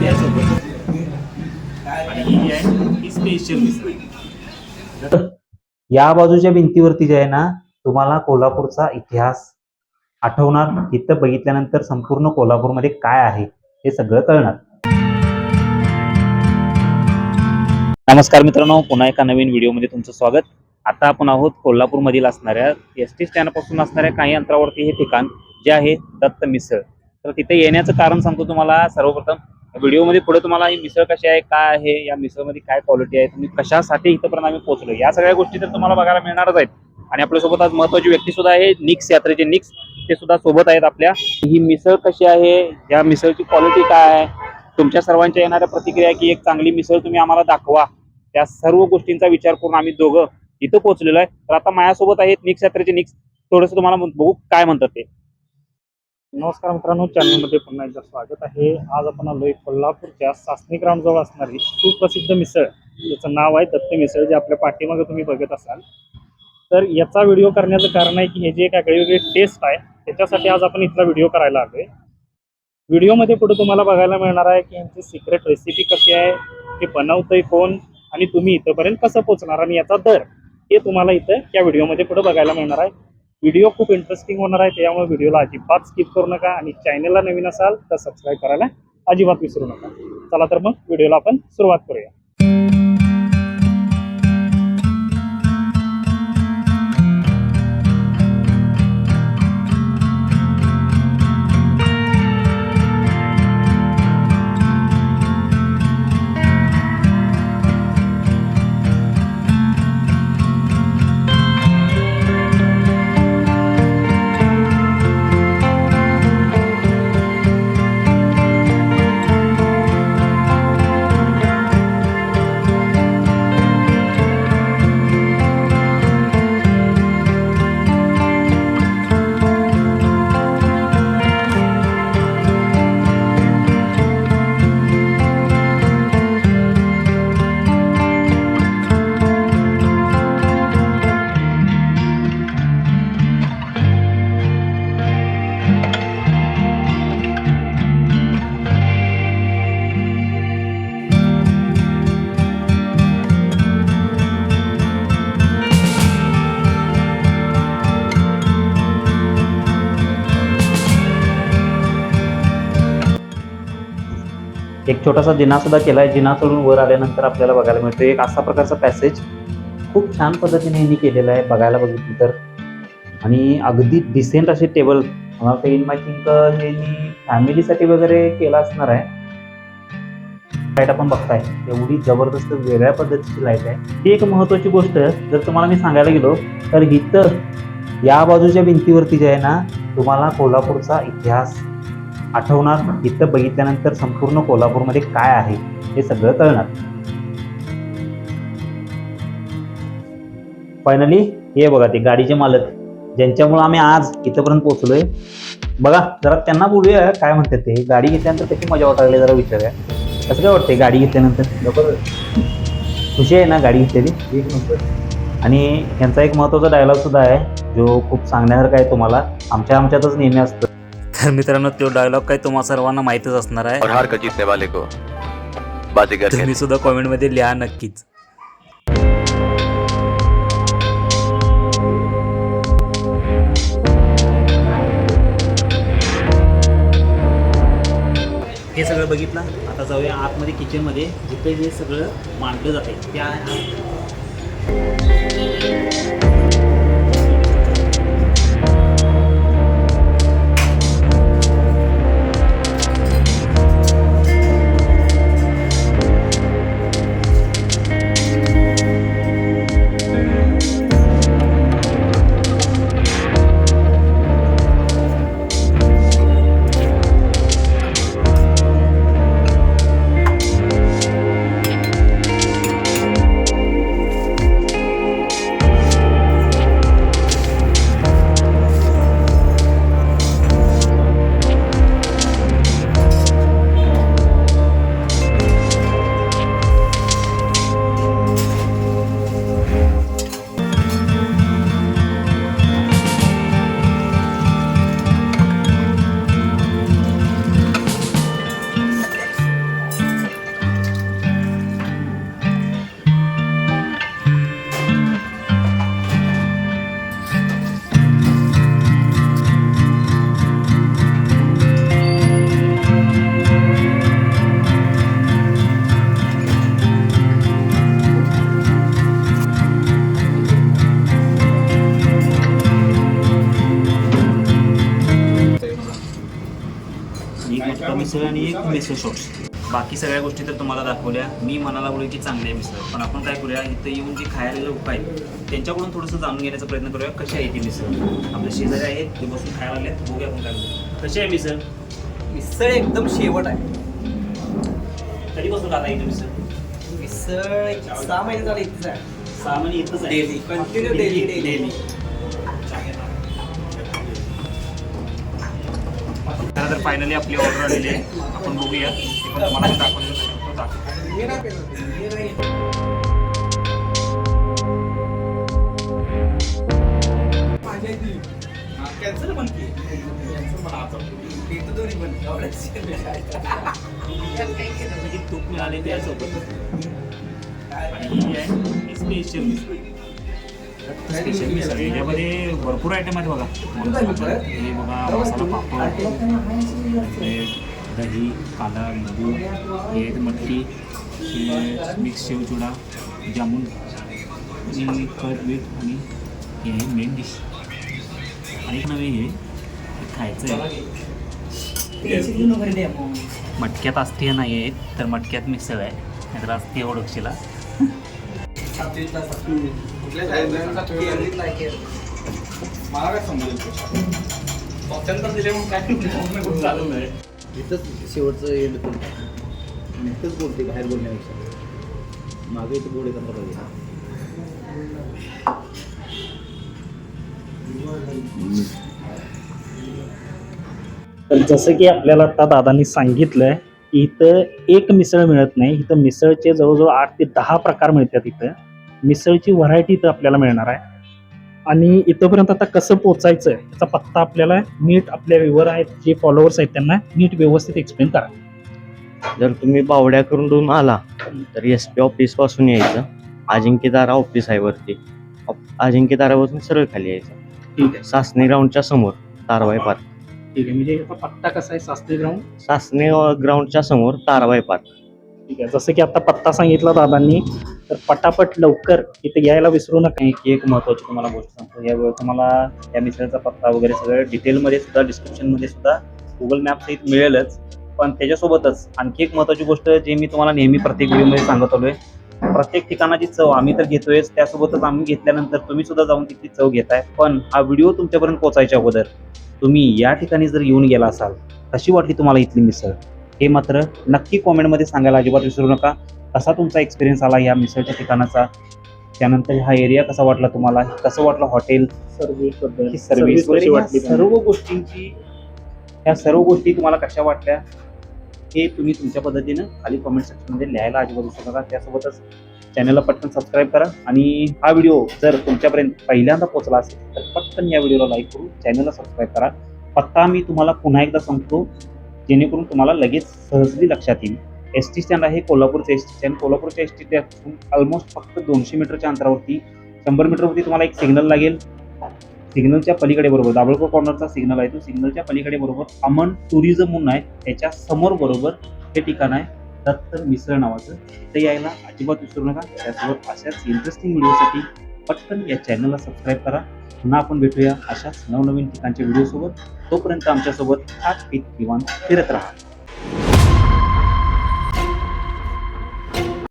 त्यासोबत या बाजूच्या भिंतीवरती जे आहे ना तुम्हाला कोल्हापूरचा इतिहास आठवणार. इथं बघितल्यानंतर संपूर्ण कोल्हापूरमध्ये काय आहे हे सगळं कळणार. नमस्कार मित्रांनो पुन्हा एका नवीन व्हिडिओमध्ये तुमचं स्वागत. आता आपण आहोत कोल्हापूरमधील असणाऱ्या एस टी स्टँडपासून असणाऱ्या काही अंतरावरती हे ठिकाण जे आहे दत्त मिसळ. तर तिथे येण्याचं कारण सांगतो तुम्हाला सर्वप्रथम. व्हिडिओमध्ये पुढे तुम्हाला ही मिसळ कशी आहे काय आहे या मिसळमध्ये काय क्वालिटी आहे तुम्ही कशासाठी इथंपर्यंत आम्ही पोहोचलो या सगळ्या गोष्टी तर तुम्हाला बघायला मिळणारच आहेत. आणि आपल्यासोबत आज महत्वाची व्यक्ती सुद्धा आहे निक्स यात्रेचे निक्स ते सुद्धा सोबत आहेत आपल्या. ही मिसळ कशी आहे या मिसळची क्वालिटी काय आहे तुमच्या सर्वांच्या येणाऱ्या प्रतिक्रिया की एक चांगली मिसळ तुम्ही आम्हाला दाखवा. त्या सर्व गोष्टींचा विचार करून आम्ही दोघं इथं पोहोचलेलो आहे. तर आता माझ्यासोबत आहेत निक्स यात्रेचे निक्स थोडस तुम्हाला बघू काय म्हणतात ते. नमस्कार मित्रांनो चॅनलमध्ये पुन्हा एकदा स्वागत आहे. आज आपण आलोय कोल्हापूरच्या सासणी ग्राउंड जवळ असणारी सुप्रसिद्ध मिसळ याचं नाव आहे दत्त मिसळ जे आपल्या पाठीमागे तुम्ही बघत असाल. तर याचा व्हिडिओ करण्याचं कारण आहे की हे जे एक वेगळी टेस्ट आहे त्याच्यासाठी आज आपण इथला व्हिडिओ करायला आलोय. व्हिडिओमध्ये पुढे तुम्हाला बघायला मिळणार आहे की यांची सिक्रेट रेसिपी कशी आहे ते बनवतंय कोण आणि तुम्ही इथंपर्यंत कसं पोचणार आणि याचा दर हे तुम्हाला इथं या व्हिडिओमध्ये पुढे बघायला मिळणार आहे. व्हिडिओ खूप इंटरेस्टिंग होणार आहे त्यामुळे व्हिडिओला अजिबात स्किप करू नका आणि चॅनलला नवीन असाल तर सबस्क्राईब करायला अजिबात विसरू नका. चला तर मग व्हिडिओला आपण सुरुवात करूया. एक छोटासा जिनासुद्धा केला आहे जिना चढून वर आल्यानंतर आपल्याला बघायला मिळतो. एक असा प्रकारचा पॅसेज खूप छान पद्धतीने यांनी केलेला आहे. बघायला बघितलं तर. आणि अगदी डिसेंट असे टेबल मला वाटतं इन माय थिंक हे फॅमिलीसाठी वगैरे केला असणार आहे. लाइट आपण बघताय. एवढी जबरदस्त वेगळ्या पद्धतीची लाइट आहे. ही एक महत्वाची गोष्ट. जर तुम्हाला मी सांगायला गेलो तर इथं या बाजूच्या भिंतीवरती जे आहे ना तुम्हाला कोल्हापूरचा इतिहास आठवणार? इथं बघितल्यानंतर संपूर्ण कोल्हापूरमध्ये काय आहे हे सगळं कळणार. फायनली हे बघा ते गाडीचे मालक ज्यांच्यामुळे आम्ही आज इथंपर्यंत पोहोचलोय. बघा जरा त्यांना बोलूया काय म्हणतात ते. गाडी घेतल्यानंतर कशी मजा वाटायला जरा विचारूया. कसं काय वाटतंय गाडी घेतल्यानंतर? खुशी आहे ना गाडी घेतलेली? एक नंबर. आणि यांचा एक महत्त्वाचा डायलॉग सुद्धा आहे जो खूप सांगण्यासारखा आहे तुम्हाला. आमच्या आमच्यातच नेहमी असतं. तर मित्रांनो तो डायलॉग काय तुम्हा सर्वांना माहितच असणार आहे. और हार कर जीतने वाले को. बाजीगर कहते तुम्ही सुद्धा कॉमेंटमध्ये लिहा नक्कीच. हे सगळं बघितलं? आता जाऊया आतमध्ये किचनमध्ये जिथे जे सगळं मांडलं जाते त्या मिसळ आणि एक मिसळ सॉस. बाकी सगळ्या गोष्टी तर तुम्हाला दाखवल्या. मी मनाला बोलू की चांगली आहे मिसळ. पण आपण काय करूया इथं येऊन जे खायला लोक आहेत त्यांच्याकडून थोडंसं जाणून घेण्याचा प्रयत्न करूया कशी आहे ती मिसळ. आपले शेजारी आहेत ते बसून खायला लागले बघूया आपण काय. कशी आहे मिसळ? मिसळ एकदम शेवट आहे. कधीपासून खाता इथे मिसळ? मिसळ सहा महिने झाले इथेच आहे. सहा महिने इथंच आहे. Daily. Continue daily, डेली तर फायनली आपली ऑर्डर आलेली आहे. आपण बघूया. ते पण तुम्हाला दाखवलेलं दाखवतो. कॅन्सल पण की. म्हणजे तूप मिळाले त्यासोबत आणि ही आहे स्पेशल स्पेशल मिसळ याच्यामध्ये भरपूर आयटम आहेत बघा. हे बघा मसाला पापड दही कांदा लिंबू हे मटकी मिक्स शेवचुडा जामून आणि कट मीठ आणि हे आहे मेन डिश आणि नवे हे खायचं आहे मटक्यात असते नाही आहेत तर मटक्यात मिसळ आहे नाहीतर असते ओळखशीला. मला काय समजेल इथंच शेवटचं एंड पण इथंच बोलते बाहेर बोलण्यापेक्षा. मागे इथं तर जसं की आपल्याला आता दादांनी सांगितलंय की इथं एक मिसळ मिळत नाही. इथं मिसळचे जवळजवळ आठ ते दहा प्रकार मिळतात इथं. मिसळची व्हरायटी इथं आपल्याला मिळणार आहे. आणि इथंपर्यंत आता कसं पोचायचं याचा पत्ता आपल्याला नीट आपल्या व्ह्युअर आहेत जे फॉलोअर्स आहेत त्यांना नीट व्यवस्थित एक्सप्लेन करा. जर तुम्ही बावड्याकडून आला तर एस पी ऑफिसपासून यायचं. अजिंक्यतारा ऑफिस आहे वरती. अजिंक्यतारापासून सरळ खाली यायचं. ठीक आहे. सासणी ग्राउंडच्या समोर तारवाई पार्क. ठीक आहे. म्हणजे याचा पत्ता कसा आहे शास्त्री ग्राउंड सासणी ग्राउंडच्या समोर तारवाई पार्क. ठीक आहे. जसं की आता पत्ता सांगितला दादांनी तर पटापट लवकर इथे यायला विसरू नका. ही एक महत्त्वाची तुम्हाला गोष्ट सांगतो. यावेळी तुम्हाला या मिसळचा पत्ता वगैरे सगळं डिटेलमध्ये सुद्धा डिस्क्रिप्शनमध्ये सुद्धा गुगल मॅप सहित मिळेलच. पण त्याच्यासोबतच आणखी एक महत्त्वाची गोष्ट जे मी तुम्हाला नेहमी प्रत्येक व्हिडिओमध्ये सांगत आलोय. प्रत्येक ठिकाणाची चव आम्ही तर घेतोय त्यासोबतच आम्ही घेतल्यानंतर तुम्ही सुद्धा जाऊन तिथली चव घेताय. पण हा व्हिडिओ तुमच्यापर्यंत पोहोचायच्या अगोदर तुम्ही या ठिकाणी जर येऊन गेला असाल कशी वाटली तुम्हाला इथली मिसळ? हे मात्र नक्की कॉमेंटमध्ये सांगायला अजिबात विसरू नका. कसा तुमचा एक्सपिरियन्स आला या मिसळच्या ठिकाणाचा? त्यानंतर हा एरिया कसा वाटला तुम्हाला? कसं वाटलं हॉटेल सर्व्हिस सर्व्हिस वाटली ह्या सर्व गोष्टींची ह्या सर्व गोष्टी तुम्हाला कशा वाटल्या? हे तुम्ही तुमच्या पद्धतीनं खाली कमेंट सेक्शनमध्ये लिहायला अजिबात विसरू नका. त्यासोबतच चॅनलला पटकन सबस्क्राईब करा. आणि हा व्हिडिओ जर तुमच्यापर्यंत पहिल्यांदा पोहोचला असेल तर पटकन या व्हिडिओला लाईक करून चॅनलला सबस्क्राईब करा. पत्ता मी तुम्हाला पुन्हा एकदा सांगतो जेणेकरून तुम्हाला लगेच सहजली लक्षात येईल. एस टी स्टँड आहे कोल्हापूरचं एस टी स्टँड कोल्हापूरच्या एस टी स्टँडपासून ऑलमोस्ट फक्त दोनशे मीटरच्या अंतरावरती शंभर मीटरवरती तुम्हाला एक सिग्नल लागेल. सिग्नलच्या पलीकडे बरोबर दाभोळकर कॉर्नरचा सिग्नल आहे तो. सिग्नलच्या पलीकडे बरोबर अमन टुरिझम म्हणून आहे. त्याच्यासमोर बरोबर हे ठिकाण आहे दत्त मिसळ नावाचं. ते यायला अजिबात विसरू नका. त्यासोबत अशाच इंटरेस्टिंग व्हिडिओसाठी पटकन या चॅनलला सबस्क्राईब करा. पुन्हा आपण भेटूया अशाच नवनवीन ठिकाणच्या व्हिडिओसोबत तोपर्यंत आमच्यासोबत हात पीत किंवा फिरत राहा.